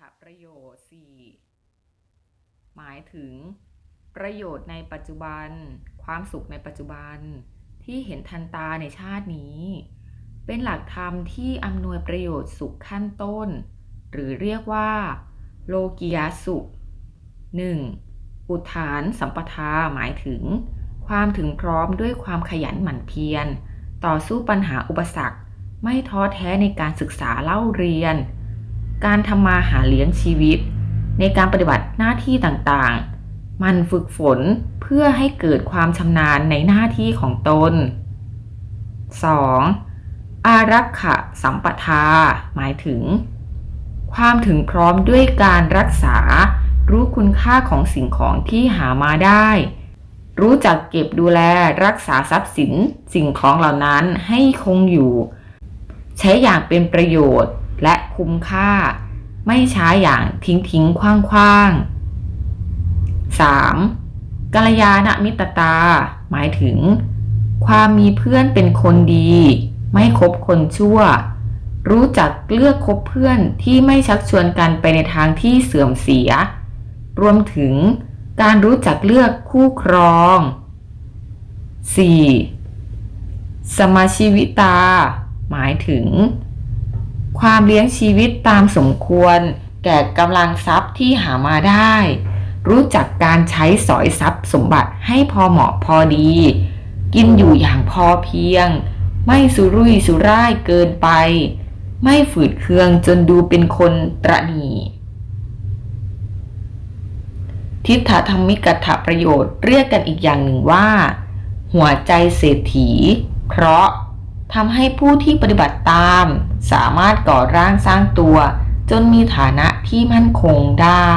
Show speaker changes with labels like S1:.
S1: ถประโยชน์ 4 หมายถึง ประโยชน์ในปัจจุบัน ความสุขในปัจจุบัน ที่เห็นทันตาในชาตินี้ เป็นหลักธรรมที่อำนวยประโยชน์สุขขั้นต้น หรือเรียกว่า โลกิยาสุข 1. อุทานสัมปทาหมายถึง ความถึงพร้อมด้วยความขยันหมั่นเพียร ต่อสู้ปัญหาอุปสรรค ไม่ท้อแท้ในการศึกษาเล่าเรียน การทำมาหาเลี้ยงชีวิต ในการปฏิบัติหน้าที่ต่างๆ มันฝึกฝนเพื่อให้เกิดความชำนาญในหน้าที่ของตน 2. อารักขะสัมปทา หมายถึง ความถึงพร้อมด้วยการรักษา รู้คุณค่าของสิ่งของที่หามาได้ รู้จักเก็บดูแลรักษาทรัพย์สินสิ่งของเหล่านั้นให้คงอยู่ ใช้อย่างเป็นประโยชน์ และคุ้มค่า ไม่ใช้อย่างทิ้งทิ้งคว้างคว้าง 3. กัลยาณมิตรตา หมายถึง ความมีเพื่อนเป็นคนดี ไม่คบคนชั่ว รู้จักเลือกคบเพื่อนที่ไม่ชักชวนกันไปในทางที่เสื่อมเสีย รวมถึงการรู้จักเลือกคู่ครอง 4. สมาชีวิตา หมายถึง ความเลี้ยงชีวิตตามสมควร แก่กำลังทรัพย์ที่หามาได้ รู้จักการใช้สอยทรัพย์สมบัติให้พอเหมาะพอดี กินอยู่อย่างพอเพียง ไม่สุรุ่ยสุร่ายเกินไป ไม่ฝืดเคืองจนดูเป็นคนตระหนีทิฏฐธรรมิกถประโยชน์เรียกกันอีกอย่างหนึ่งว่า หัวใจเศรษฐี เพราะ ทำให้ผู้ที่ปฏิบัติตาม สามารถก่อร่างสร้างตัว จนมีฐานะที่มั่นคงได้